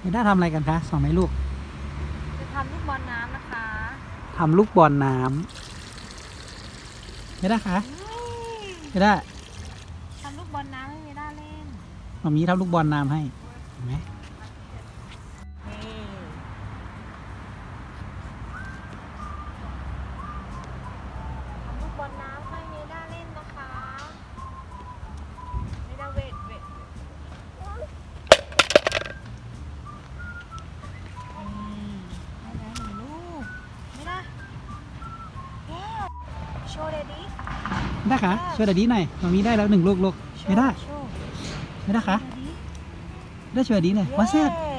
เมด้าทำอะไรกันคะสองแม่ลูก จะทำลูกบอลน้ำนะคะทำลูกบอลน้ำเมด้าคะเมด้าทำลูกบอลน้ำให้เมด้าเล่นมามีทำลูกบอลน้ำให้เห็นไหม ว์เดดี้เมด้าคะช่วยดาดีหน่อยมามีได้แล้วหนึ่งลูกลูกโชเมด้าว์โชว์เมด้าคะเดดดี้ได้ช่วยดาดีหน่อยมาแซ่บเย้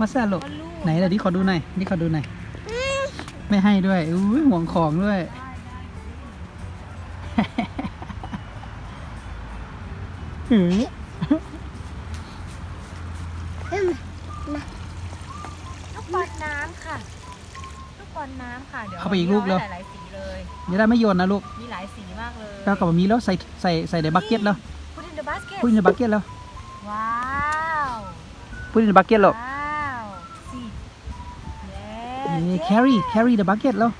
มาแซ่บลูกบอลลูกไหนดาดีขอดูหน่อยนี่ขอดูหน่อยไม่ให้ด้วยอุ้ยห่วงของด้วยได้ได้หือลูกบอลน้ำค่ะลูก บอลน้ำค่ะเดี๋ยวเอาไปอีกลูกเร็วหลายๆสีเลยเมด้าไม่โยนนะลูกมีหลายสีมากเลยแล้วกับมามีแล้วใส่ใส่ใส่ในบักเก็ตแล้ว Put in the basket พูดในบักเก็ตแล้วว้าวพูดในบักเก็ตหรอกว้าวสีนี่ carry carry the bucket แล้ว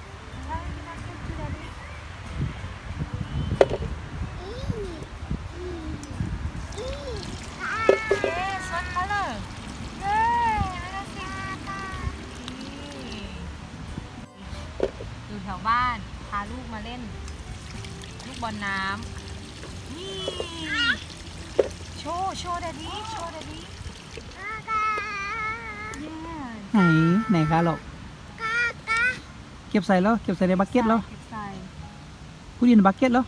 Yes what color เย้นั่นน่ะสินี่ อยู่แถวบ้าน พาลูกมาเล่น ลูกบอลน้ำนี่โชว์โชว์เดดดี้โชว์เดดดี้ Yes ไหนไหนคะลูกเก็บใส่แล้วเก็บใส่ในบักเก็ตแล้วเก็บใส่พูดในบักเก็ตแล้ว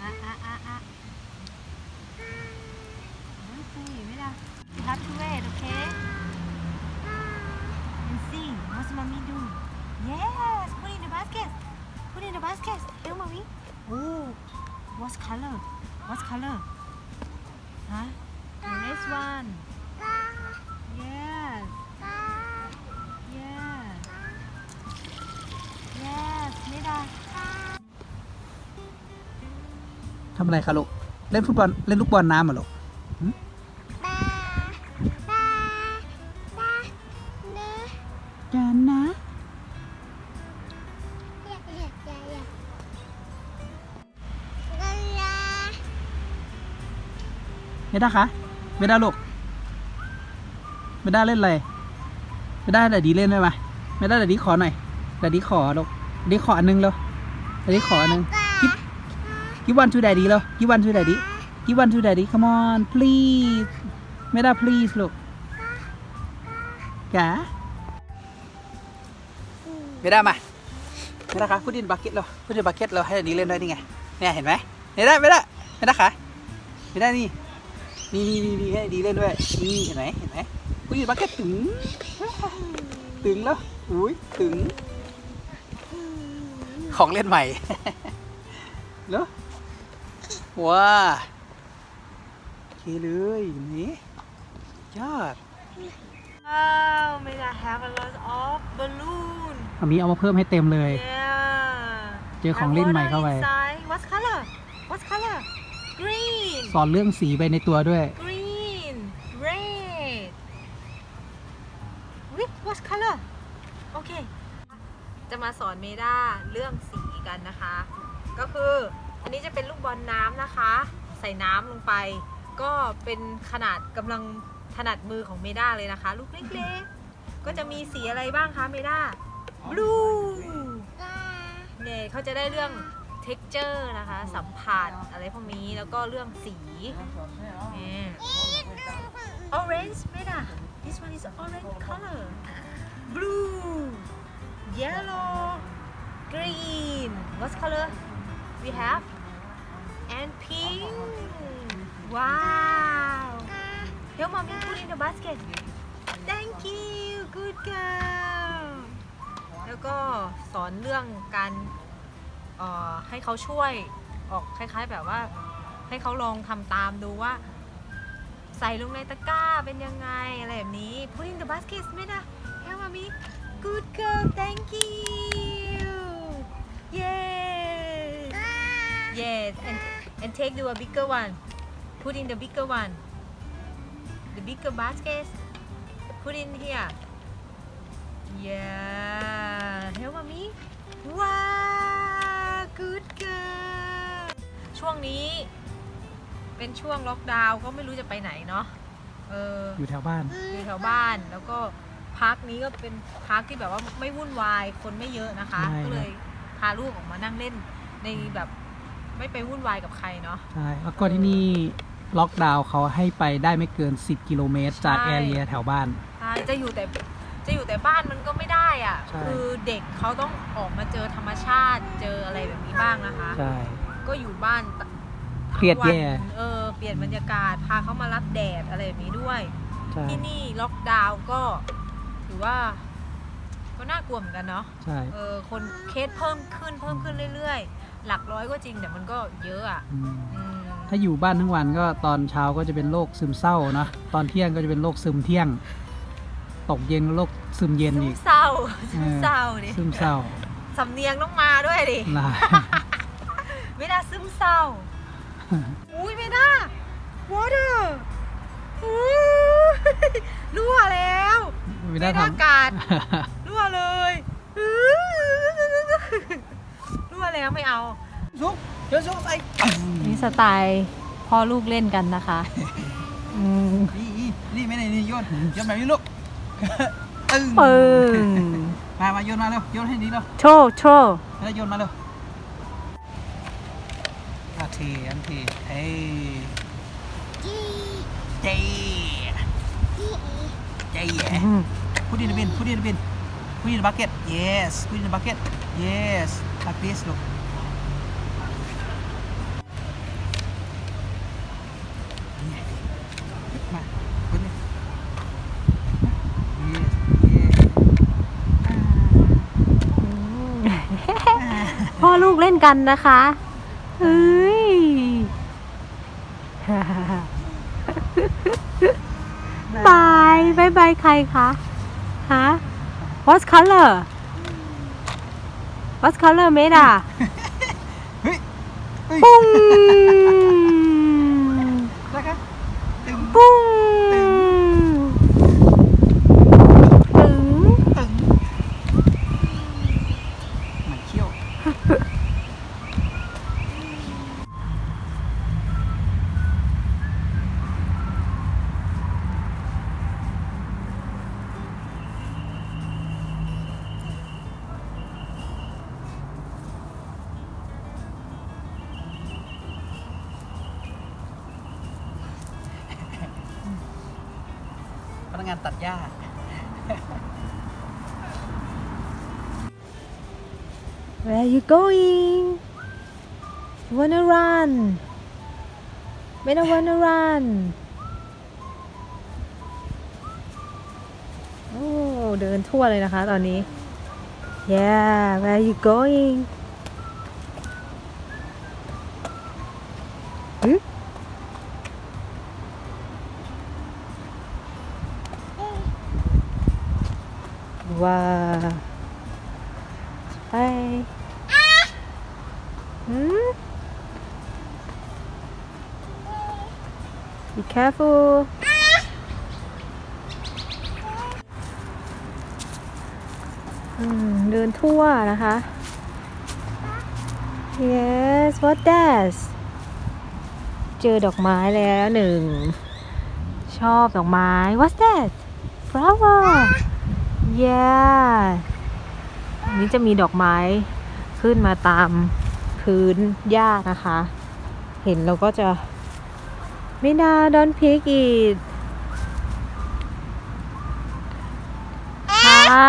อะอะอะอะโอ้ยคุยไม่ได้ You have to wait okay and see what's mommy do yes put in the basket put in the basket tell mommy oh what color what color huh the next one yes yes yes ไม่ได้ทำอะไรคะลูก เล่นฟุตบอล เล่นลูกบอลน้ำเหรอลูก ไม่ได้คะไม่ได้ลูกไม่ได้เล่นอะไรไม่ได้แต่ดีเล่นได้ไหมไม่ได้แต่ดีขอหน่อยแต่ดีขอลูกดีขออันหนึงแล้วแต่ดีขออันหนึงกิ๊บ Give one to daddy แล้ว Give one to daddy Give one to daddy Come on please ไม่ได้ please ลูกกะไม่ได้มาไม่ได้คะพูดดินบักเก็ตแล้วพูดดินบักเก็ตแล้วให้ daddy เล่นด้วยนี่ไงเนี่ยเห็นไหมไม่ได้ไม่ได้ไม่ได้คะไม่ได้นี่ นี่นี่นี่นี่ให้ daddy เล่นด้วยนี่เห็นไหมเห็นไหมพูดดินบักเก็ตตึงตึงแล้วอุ้ยตึง ของเล่นใหม่เนอะว้าโอเคเลยนี่ยอด Wow, may I have a lot of balloon. อามีเอามาเพิ่มให้เต็มเลย Yeah. เจอของเล่นใหม่เข้าไป What color? What color? Green. สอนเรื่องสีไปในตัวด้วย Green. Red. Wait, what color? Okay. จะมาสอนเมด้าเรื่องสีกันนะคะ ก็คืออันนี้จะเป็นลูกบอลน้ำนะคะ ใส่น้ำลงไป ก็เป็นขนาดกำลังถนัดมือของเมด้าเลยนะคะ ลูกเล็กๆ ก็จะมีสีอะไรบ้างคะเมด้า blue เนี่ยเขาจะได้เรื่อง texture นะคะ สัมผัสอะไรพวกนี้แล้วก็เรื่องสีเนี่ย orange เมด้ this one is orange color blue yellow green what color we have and pink wow help mommy put in the basket thank you good girl แล้วก็สอนเรื่องการ ให้เขาช่วยออกคล้าย ๆ แบบว่า ให้เขาลองทำตามดูว่า ใส่ลงในตะกร้าเป็นยังไงอะไรแบบนี้ put in the basket ไม่นะ help mommy good girl thank you yes yes and and take do a bigger one put in the bigger one the bigger basket put in here yeah help mommy ว้ ช่วงนี้ เป็นช่วงล็อกดาวน์ก็ไม่รู้จะไปไหนเนาะเอออยู่แถวบ้าน อยู่แถวบ้านแล้วก็พักนี้ก็เป็นพักที่แบบว่าไม่วุ่นวายคนไม่เยอะนะคะ ใช่ ก็เลยพาลูกออกมานั่งเล่นในแบบไม่ไปวุ่นวายกับใครเนาะ ใช่แล้วก็ที่นี่ล็อกดาวน์เขาให้ไปได้ไม่เกิน 10 กิโลเมตร จากใช่ แอเรียแถวบ้าน ใช่จะอยู่แต่จะอยู่แต่บ้านมันก็ไม่ได้อะ่ะ ใช่ คือเด็กเขาต้องออกมาเจอธรรมชาติเจออะไรแบบนี้บ้างนะคะ ใช่ ก็อยู่บ้านเครียดแย่ วันเออเปลี่ยนบรรยากาศพาเขามารับแดดอะไรแบบนี้ด้วย ใช่ที่นี่ล็อกดาวน์ก็ถือว่า ก็น่ากลัวเหมือนกันเนาะใช่ เออคนเคสเพิ่มขึ้นเพิ่มขึ้นเรื่อยๆ หลักร้อยก็จริงแต่มันก็เยอะอะอืม อืมถ้าอยู่บ้านทั้งวันก็ตอนเช้าก็จะเป็นโรคซึมเศร้าเนอะตอนเที่ยงก็จะเป็นโรคซึมเที่ยง ตกเย็นก็โรคซึมเย็นซึอีมกเศร้าซึมเศร้าดิซึมเศร้าสำเนียงต้องมาด้วยดิ ลายไม่ได้ซึม เศร้า อุ้ยไม่ได้ water อู้รั่วแล้วไม่ได้ไม่น่าทำกาดรั่วเลยรั่วแล้วไม่เอา ซุกเดี๋ยวซุกไปนี่สไตล์พ่อลูกเล่นกันนะคะ อืมนี่นี่ไม่ได้นี่โยนโยนแบบนี้ลูกตึงปึ้งมามาโยนมาเร็วโยนให้ดีเร็วโชว์โชว์แล้วโยนมาเร็วอา ทีอันทีเฮ้ยเจ๊เจ๊แย่ Put in the bin, put in the bin. Put in the bucket. Yes, put in the bucket. Yes. Like this, look. Yeah. Ma, put it. Yes, yes. พ่อลูกเล่นกันนะคะเฮ้ย บายบายบายใครคะฮะ What color What color made อะเฮ้ยเฮ้ยปุ้ง Where you going Wanna run ไม่ต้อง wanna run โอ้เดินทั่วเลยนะคะตอนนี้ Yeah where you going Be careful อืมเดินทั่วนะคะ Yes what that เจอดอกไม้แล้วหนึ่ง ชอบดอกไม้ What's that flower yeah นี้จะมีดอกไม้ขึ้นมาตาม พื้นหญ้านะคะ เห็นเราก็จะ ไม่น่าดอนพิกอีกค่ะ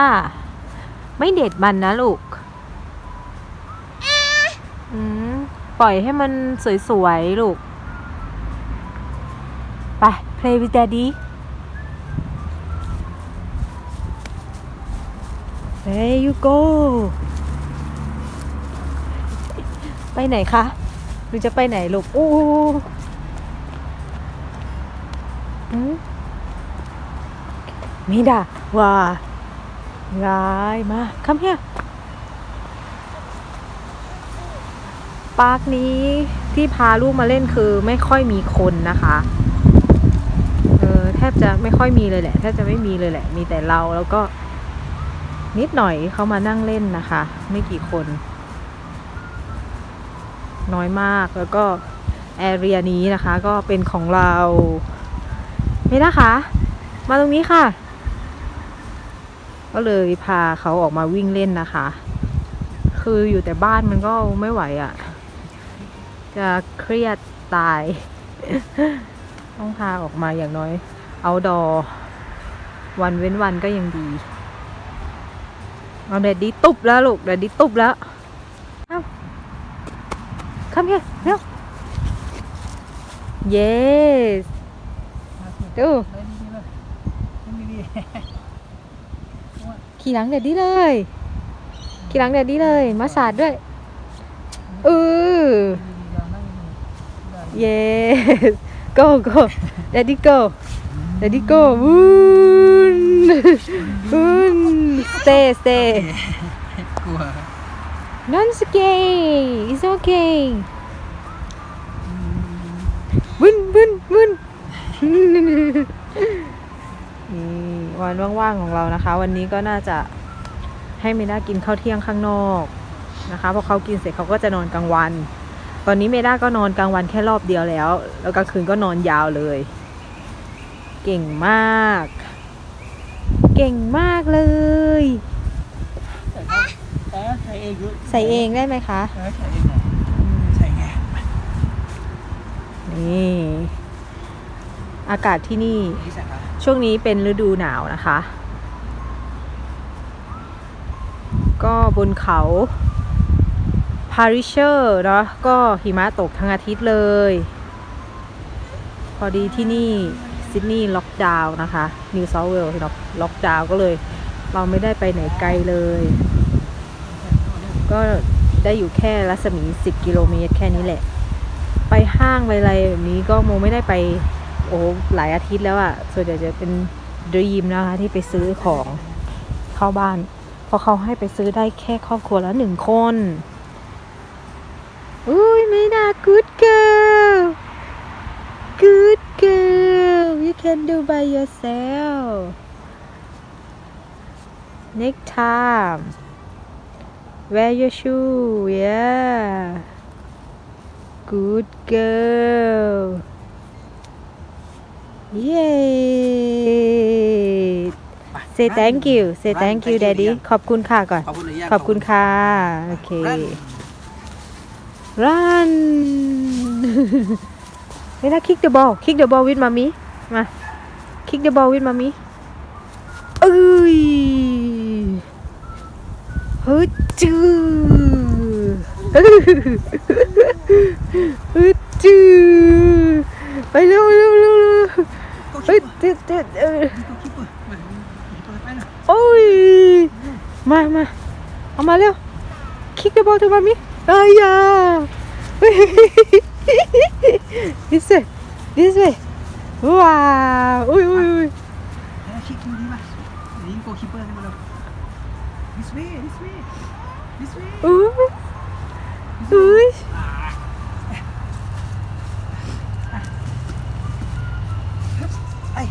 ไม่เด็ดมันนะลูกอืมปล่อยให้มันสวยๆ ลูก ไป play with daddy There you go ไปไหนคะหรือจะไปไหนลูกโอ้อืมมิดาว้าร้ายมา come here ปาร์คนี้ที่พาลูกมาเล่นคือไม่ค่อยมีคนนะคะเออแทบจะไม่ค่อยมีเลยแหละแทบจะไม่มีเลยแหละ มีแต่เราแล้วก็นิดหน่อยเขามานั่งเล่นนะคะ ไม่กี่คน น้อยมาก แล้วก็แอเรียนี้นะคะก็เป็นของเราไม่นะคะ มาตรงนี้ค่ะ ก็เลยพาเขาออกมาวิ่งเล่นนะคะ คืออยู่แต่บ้านมันก็ไม่ไหวอะ่ะ จะเครียดตาย ต้องพาออกมาอย่างน้อย เอาดอ วันเว้นวันก็ยังดีเอาแดดดีตุบแล้วลูกแดดดีตุบแล้ว คำเฮียเร็ว yes ดูขี่หลังแดดดีเลย ขี่หลังแดดดีเลย มาสาดด้วยเออๆดีๆลอ yes go go daddy go daddy go วุ้นวุ้น stay stay None okay it's okay วุ้นวุ้นวุ้นนี่วันว่างๆของเรานะคะ วันนี้ก็น่าจะให้เมด้ากินข้าวเที่ยงข้างนอกนะคะพอเขากินเสร็จเขาก็จะนอนกลางวัน ตอนนี้เมด้าก็นอนกลางวันแค่รอบเดียวแล้ว แล้วกลางคืนก็นอนยาวเลย เก่งมาก เก่งมากเลย ใส่เองอยู่ใส่เองได้ไหมคะเออใส่เองเหรอใส่ไงนี่ อากาศที่นี่นี่ใส่ปะช่วงนี้เป็นฤดูหนาวนะคะ ก็บนเขาพาริเชอร์เนาะก็หิมะตกทั้งอาทิตย์เลย พอดีที่นี่ซิดนีย์ล็อกดาวน์นะคะนิวเซาท์เวลส์ล็อกดาวน์ก็เลย เราไม่ได้ไปไหนไกลเลย ก็ได้อยู่แค่รัศมี 10 กิโลเมตรแค่นี้แหละ ไปห้างไปอะไรแบบนี้ก็โมไม่ได้ไปโอ้หลายอาทิตย์แล้วอะ่ะ ส่วนใหญ่จะเป็นดรีมนะคะที่ไปซื้อของเข้าบ้าน เพราะเขาให้ไปซื้อได้แค่ครอบครัวละหนึ่งคน อุ้ยไม่น่า good girl good girl you can do by yourself next time wear your shoe yeah good girl Yay! Say thank you. Say thank you, daddy. ขอบคุณค่ะก่อน ขอบคุณหรือยังขอบคุณค่ะ โอเค Run run เวลา kick the ball kick the ball with mommy มา kick the ball with mommy เอ้ย ฮึดจือฮึดจือไปเร็วเร็วเร็วเฮ้คิยดตึ๊ดตึ๊ดเออโอ้ยมามาเอามาเร็วคิกเดบอลเธอมามิเอ้ยยา this way this way ว้าอุ้ยอุ้ยอุ้ยแล้วคิดดูดีป่ะนี่โกคิปเปอร์ให้มาแล้ว this way this way this way อุ้ยอุ้ยไอ้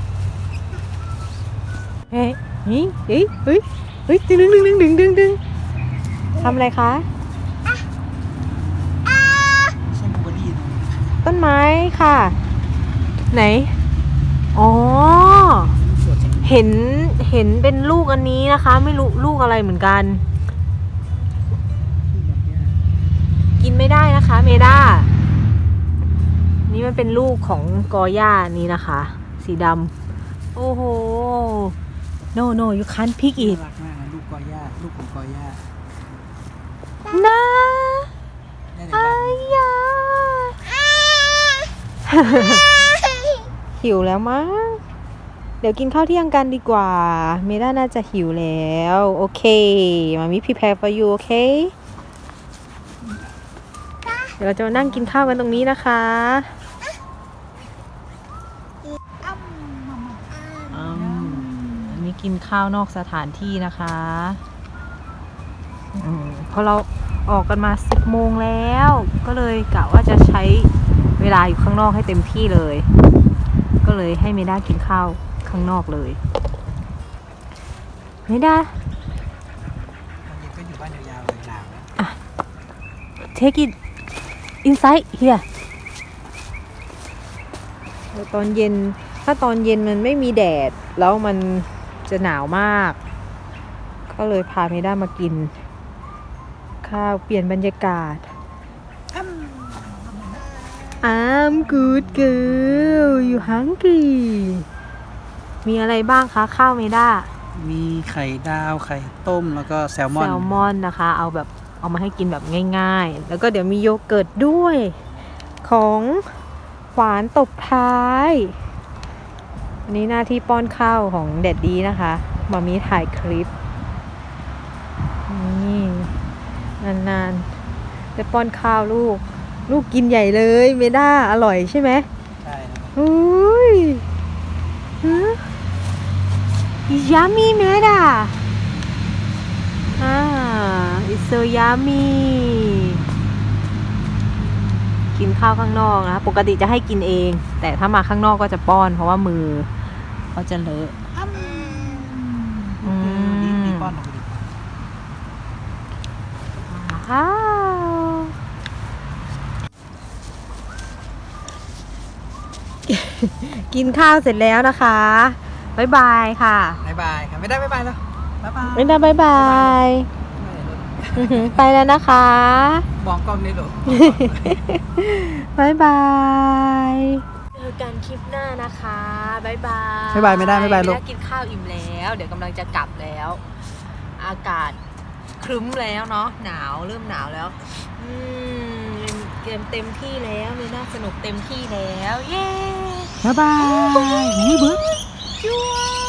เฮ้ยนี่เฮ้ยเฮ้ยเฮ้ยดึงดึงดึงดึงดึงดึงทำอะไรคะใช่บูบอดี้ต้นไม้ค่ะ ไหนอ๋อสวยจัง เห็นเห็นเป็นลูกอันนี้นะคะ ไม่รู้ลูกอะไรเหมือนกัน กินไม่ได้นะคะ เมด้านี่มันเป็นลูกของกอหญ้านี้นะคะ สีดำโอ้โห no no you can't pick น่า it รักมากนะลูกกอย่าลูกของกอย่านะได้แต่อาบ้านยาหิวแล้วมั้ง เดี๋ยวกินข้าวเที่ยงกันดีกว่า เมด้าน่าจะหิวแล้ว โอเค มามิ prepare for you โอเค เดี๋ยวเราจะมานั่งกินข้าวกันตรงนี้นะคะอืมอันนี้กินข้าวนอกสถานที่นะคะอืมเพราะเราออกกันมา 10 โมงแล้ว ก็เลยกะว่าจะใช้เวลาอยู่ข้างนอกให้เต็มที่เลย ก็เลยให้เมด้ากินข้าว ข้างนอกเลยเมด้ตอนเย็นก็อยู่บ้านยาวๆเลยหนาว take it inside here ตอนเย็นถ้าตอนเย็นมันไม่มีแดด แล้วมันจะหนาวมาก ก็เลยพาเมด้ามากิน ข้าวเปลี่ยนบรรยากาศ I'm good girl you hungry มีอะไรบ้างคะข้าวเมด้ามีไข่ดาวไข่ต้มแล้วก็แซลมแซอนลมอนนะคะ เอาแบบเอามาให้กินแบบง่าย ๆ แล้วก็เดี๋ยวมีโยเกิร์ตด้วย ของหวานตบท้ายอันนี้หน้าที่ป้อนข้าวของแดดดีนะคะมามีถ่ายคลิปนี่นานๆได้ป้อนข้าวลูก ลูกกินใหญ่เลยเมด้าอร่อยใช่ไหมใช่ครับ อุ้ยฮะ ยามีเมดาอ่า it's so yummy กินข้าวข้างนอกนะ ปกติจะให้กินเอง แต่ถ้ามาข้างนอกก็จะป้อน เพราะว่ามือเขาจะเลอะอืมนี่นี่ป้อนลงไปดิว้าวกินข้าวเสร็จแล้วนะคะ บ๊ายบายค่ะ บายบายครับไม่ได้บายบายแล้วบายบายไม่ได้บายบายอื้อหือไปแล้วนะคะมองกล้องนี่หรอบายบายเจอกันคลิปหน้านะคะบายบายบายบายไม่ได้บายบายลูกกินข้าวอิ่มแล้ว เดี๋ยวกำลังจะกลับแล้ว อากาศครึ้มแล้วเนาะหนาวเริ่มหนาวแล้วอืมเกมเต็มที่แล้วมีน่าสนุกเต็มที่แล้ว เย้บายบายนี่เบิร์ you are.